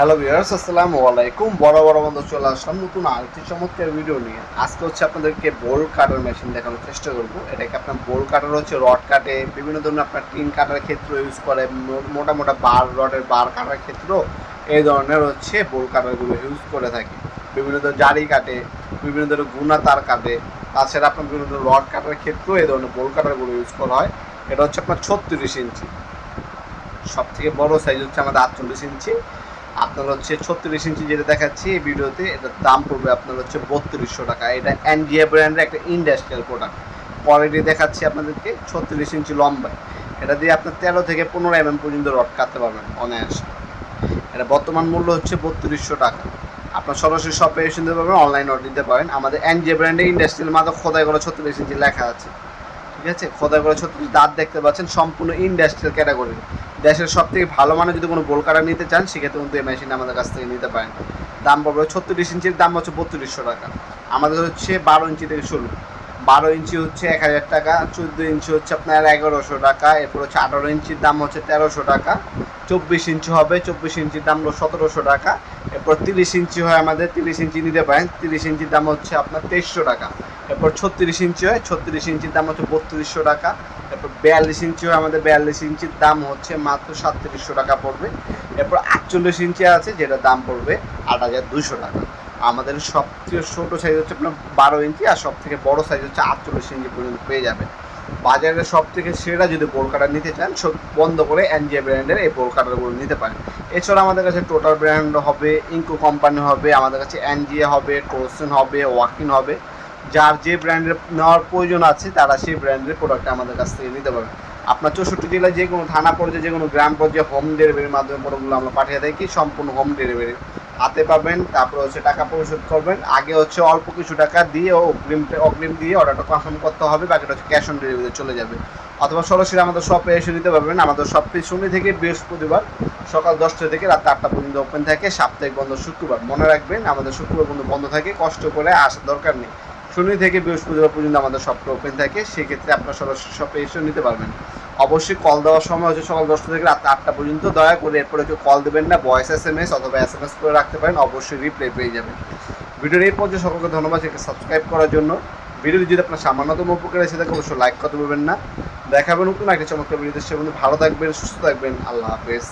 Hello viewers আসসালামু আলাইকুম। বড় বড় বন্ধু চলে আসলাম নতুন আরেকটি চমৎকার ভিডিও নিয়ে। আজকে হচ্ছে আপনাদেরকে বোল কাটার মেশিন দেখানোর চেষ্টা করব। এটাকে আপনার বোল কাটার হচ্ছে রড কাটে বিভিন্ন ধরনের আপনার টিন কাটার ক্ষেত্রে ইউজ করে, মোটা মোটা বার রডের বার কাটার ক্ষেত্রেও এই ধরনের হচ্ছে বোল কাটারগুলো ইউজ করে থাকে। বিভিন্ন ধরনের জারি কাটে, বিভিন্ন ধরনের গুণা তার কাটে। তাছাড়া আপনার বিভিন্ন ধরনের রড কাটার ক্ষেত্রেও এই ধরনের বোল কাটারগুলো ইউজ করা হয়। এটা হচ্ছে আপনার ছত্রিশ ইঞ্চি। সব থেকে বড় সাইজ হচ্ছে আমাদের আটচল্লিশ ইঞ্চি। আপনার হচ্ছে ছত্রিশ ইঞ্চি যেটা দেখাচ্ছি এই ভিডিওতে, এটার দাম পড়বে আপনার হচ্ছে বত্রিশশো টাকা। এটা এনজিএ ব্র্যান্ডের একটা ইন্ডাস্ট্রিয়াল প্রোডাক্ট কোয়ালিটি দেখাচ্ছি আপনাদেরকে, ছত্রিশ ইঞ্চি লম্বায়। এটা দিয়ে আপনার তেরো থেকে পনেরো এমএম পর্যন্ত রড কাটতে পারবেন অনায়াসে। এটা বর্তমান মূল্য হচ্ছে বত্রিশশো টাকা। আপনার সরাসরি শপে এসে নিতে পারবেন অনলাইন অর্ডার দিতে পারেন। আমাদের এনজিএ ব্র্যান্ডের ইন্ডাস্ট্রিয়াল মাত্র খোদাই করে ছত্রিশ ইঞ্চি লেখা আছে। ঠিক আছে? খোদাই করে ছত্রিশ দাঁত দেখতে পাচ্ছেন, সম্পূর্ণ ইন্ডাস্ট্রিয়াল ক্যাটাগরি দেশের সব থেকে ভালো মানের যদি কোনো বোল কাটা নিতে চান, সেক্ষেত্রে কিন্তু এই মেশিনটা আমাদের কাছ থেকে নিতে পারেন। দাম পড়বে ছত্রিশ ইঞ্চির দাম হচ্ছে বত্রিশশো টাকা। আমাদের হচ্ছে বারো ইঞ্চি থেকে শুরু। বারো ইঞ্চি হচ্ছে এক হাজার টাকা, চোদ্দ ইঞ্চি হচ্ছে আপনার এগারোশো টাকা, এরপর হচ্ছে আঠারো ইঞ্চির দাম হচ্ছে তেরোশো টাকা, চব্বিশ ইঞ্চি হবে, চব্বিশ ইঞ্চির দাম হলো সতেরোশো টাকা, এরপর তিরিশ ইঞ্চি হয় আমাদের, তিরিশ ইঞ্চি নিতে পারেন, তিরিশ ইঞ্চির দাম হচ্ছে আপনার তেইশশো টাকা, এরপর ছত্রিশ ইঞ্চি হয়, ছত্রিশ ইঞ্চির দাম হচ্ছে বত্রিশশো টাকা, এরপর বিয়াল্লিশ ইঞ্চি হয়, আমাদের বিয়াল্লিশ ইঞ্চির দাম হচ্ছে মাত্র সাতত্রিশশো টাকা পড়বে, এরপর আটচল্লিশ ইঞ্চি আছে, যেটার দাম পড়বে আট হাজার দুশো টাকা। আমাদের সবথেকে ছোটো সাইজ হচ্ছে আপনার বারো ইঞ্চি আর সব থেকে বড়ো সাইজ হচ্ছে আটচল্লিশ ইঞ্চি পর্যন্ত পেয়ে যাবেন। বাজারের সব থেকে সেরা যদি বোল কাটার নিতে চান, সব বন্ধ করে এনজিএ ব্র্যান্ডের এই বোল কাটারগুলো নিতে পারেন। এছাড়া আমাদের কাছে টোটাল ব্র্যান্ড হবে ইনকো কোম্পানি হবে, আমাদের কাছে এনজিএ হবে টোসেন হবে ওয়াকিন হবে। যার যে ব্র্যান্ডের নেওয়ার প্রয়োজন আছে, তারা সেই ব্র্যান্ডের প্রোডাক্ট আমাদের কাছ থেকে নিতে পারবে। আপনার চৌষট্টি জেলায় যে কোনো থানা পর্যায়ে, যে কোনো গ্রাম পর্যায়ে হোম ডেলিভারির মাধ্যমে প্রোডাক্টগুলো আমরা পাঠিয়ে থাকি সম্পূর্ণ হোম ডেলিভারি হাতে পাবেন, তারপর হচ্ছে টাকা পরিশোধ করবেন। আগে হচ্ছে অল্প কিছু টাকা দিয়ে অগ্রিম অগ্রিম দিয়ে অর্ডারটা কনফার্ম করতে হবে বাকিটা হচ্ছে ক্যাশ অন ডেলিভারিতে চলে যাবে। অথবা সরাসরি আমাদের শপে এসে নিতে পারবেন। আমাদের শপটি শনি থেকে বৃহস্পতিবার সকাল দশটা থেকে রাত আটটা পর্যন্ত ওপেন থাকে, সাপ্তাহিক বন্ধ শুক্রবার। মনে রাখবেন, আমাদের শুক্রবার পর্যন্ত বন্ধ থাকে, কষ্ট করে আসার দরকার নেই। শনি থেকে বৃহস্পতিবার পর্যন্ত আমাদের শপটা ওপেন থাকে, সেক্ষেত্রে আপনার সরাসরি শপে এসে নিতে পারবেন। অবশ্যই কল দেওয়ার সময় হচ্ছে সকাল দশটা থেকে রাত আটটা পর্যন্ত দয়া করে এরপরে কেউ কল দেবেন না ভয়েস এস এম এস অথবা এস এম এস করে রাখতে পারেন, অবশ্যই রিপ্লে পেয়ে যাবেন। ভিডিওর এই পর্যায়ে সকলকে ধন্যবাদ সেটা সাবস্ক্রাইব করার জন্য। ভিডিওটি যদি আপনার সামান্যতম উপকার এসে থাকে, অবশ্যই লাইক করতে পারবেন না। দেখাবেন নতুন একটা চমৎকার ভিডিও ভালো থাকবেন, সুস্থ থাকবেন। আল্লাহ হাফেজ।